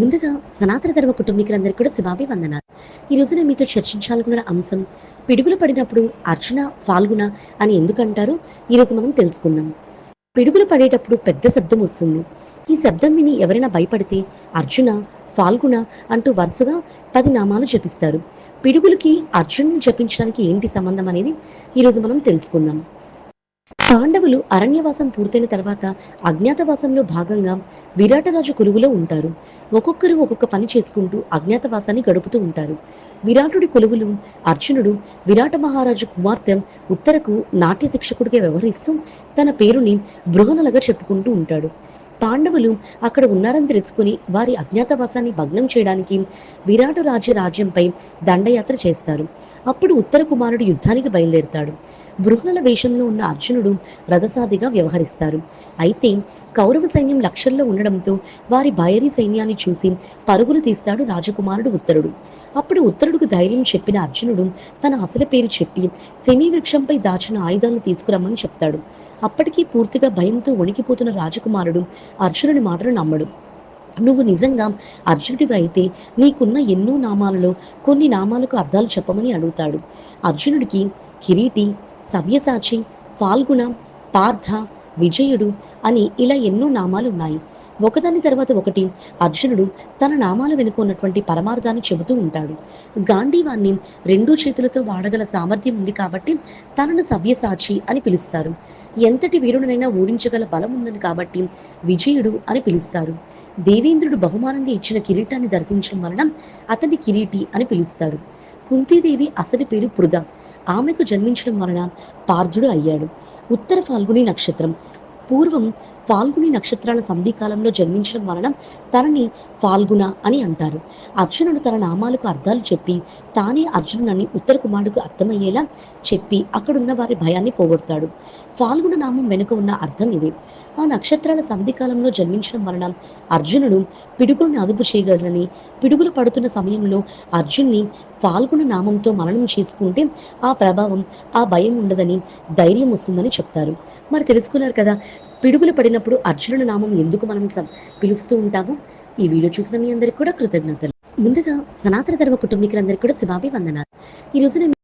ముందుగా సనాతన ధర్మ కుటుంబీకులందరికీ కూడా శుభాభి వందనాలు ఈ రోజు నేను మీతో చర్చించాలనుకున్న అంశం పిడుగులు పడినప్పుడు అర్జున ఫాల్గుణ అని ఎందుకంటారు? ఈరోజు మనం తెలుసుకుందాం. పిడుగులు పడేటప్పుడు పెద్ద శబ్దం వస్తుంది. ఈ శబ్దం విని ఎవరైనా భయపడితే అర్జున ఫాల్గుణ అంటూ వరుసగా పది నామాలు జపిస్తారు. పిడుగులకి అర్జునుని జపించడానికి ఏంటి సంబంధం అనేది ఈరోజు మనం తెలుసుకుందాం. పాండవులు అరణ్యవాసం పూర్తయిన తర్వాత అజ్ఞాతవాసంలో భాగంగా విరాటరాజు కొలువులో ఉంటారు. ఒక్కొక్కరు ఒక్కొక్క పని చేసుకుంటూ అజ్ఞాతవాసాన్ని గడుపుతూ ఉంటారు. విరాటుడి కొలువులు అర్జునుడు విరాట మహారాజు కుమార్తె ఉత్తరకు నాట్య శిక్షకుడిగా వ్యవహరిస్తూ తన పేరుని బృహణలుగా చెప్పుకుంటూ ఉంటాడు. పాండవులు అక్కడ ఉన్నారని తెలుసుకుని వారి అజ్ఞాతవాసాన్ని భగ్నం చేయడానికి విరాటు రాజ్య రాజ్యంపై దండయాత్ర చేస్తారు. అప్పుడు ఉత్తర కుమారుడు యుద్ధానికి బయలుదేరుతాడు. బృహణల వేషంలో ఉన్న అర్జునుడు రథసాదిగా వ్యవహరిస్తారు. అయితే కౌరవ సైన్యం లక్షల్లో ఉండడంతో వారి బయరీ సైన్యాన్ని చూసి పరుగులు తీస్తాడు రాజకుమారుడు ఉత్తరుడు. అప్పుడు ఉత్తరుడికి ధైర్యం చెప్పిన అర్జునుడు తన అసలు పేరు చెప్పి శమీ వృక్షంపై దాచిన ఆయుధాలను తీసుకురమ్మని చెప్తాడు. అప్పటికీ పూర్తిగా భయంతో వణికిపోతున్న రాజకుమారుడు అర్జునుడి మాటలు నమ్మడు. నువ్వు నిజంగా అర్జునుడివి అయితే నీకున్న ఎన్నో నామాలలో కొన్ని నామాలకు అర్థాలు చెప్పమని అడుగుతాడు. అర్జునుడికి కిరీటి సవ్యసాచి ఫాల్గుణ పార్థ విజయుడు అని ఇలా ఎన్నో నామాలు ఉన్నాయి. ఒకదాని తర్వాత ఒకటి అర్జునుడు తన నామాల వెనుక ఉన్నటువంటి పరమార్థాన్ని చెబుతూ ఉంటాడు. గాంధీవాన్ని రెండు చేతులతో వాడగల సామర్థ్యం ఉంది కాబట్టి తనను సవ్యసాచి అని పిలుస్తారు. ఎంతటి వీరుడినైనా ఓడించగల బలం ఉందని కాబట్టి విజయుడు అని పిలుస్తారు. దేవేంద్రుడు బహుమానంగా ఇచ్చిన కిరీటాన్ని దర్శించడం వలన అతన్ని కిరీటి అని పిలుస్తాడు కుంతీదేవి అసలు పేరు పృథ. ఆమెకు జన్మించడం వలన పార్థుడు అయ్యాడు. ఉత్తర ఫాల్గుని నక్షత్రం. పూర్వం ఫాల్గుని నక్షత్రాల సంధికాలంలో జన్మించడం వలన తనని ఫాల్గుణ అని అంటారు. అర్జునుడు తన నామాలకు అర్థాలు చెప్పి తానే అర్జునుడని ఉత్తర కుమారుడికి అర్థమయ్యేలా చెప్పి అక్కడున్న వారి భయాన్ని పోగొడతాడు. ఫాల్గుణ నామం వెనుక ఉన్న అర్థం ఇది. ఆ నక్షత్రాల సంధికాలంలో జన్మించడం వలన అర్జునుడు పిడుగులను అదుపు చేయగలరని పిడుగులు పడుతున్న సమయంలో అర్జున్ని ఫాల్గుణ నామంతో మరణం చేసుకుంటే ఆ ప్రభావం ఆ భయం ఉండదని ధైర్యం వస్తుందని చెప్తారు. మరి తెలుసుకున్నారు కదా పిడుగులు పడినప్పుడు అర్జునుడి నామం ఎందుకు మనం పిలుస్తూ ఉంటాము? ఈ వీడియో చూసిన మీ అందరికి కూడా కృతజ్ఞతలు. ముందుగా సనాతన ధర్మ కుటుంబీకులందరికీ కూడా శుభాభివందనాలు. ఈ రోజు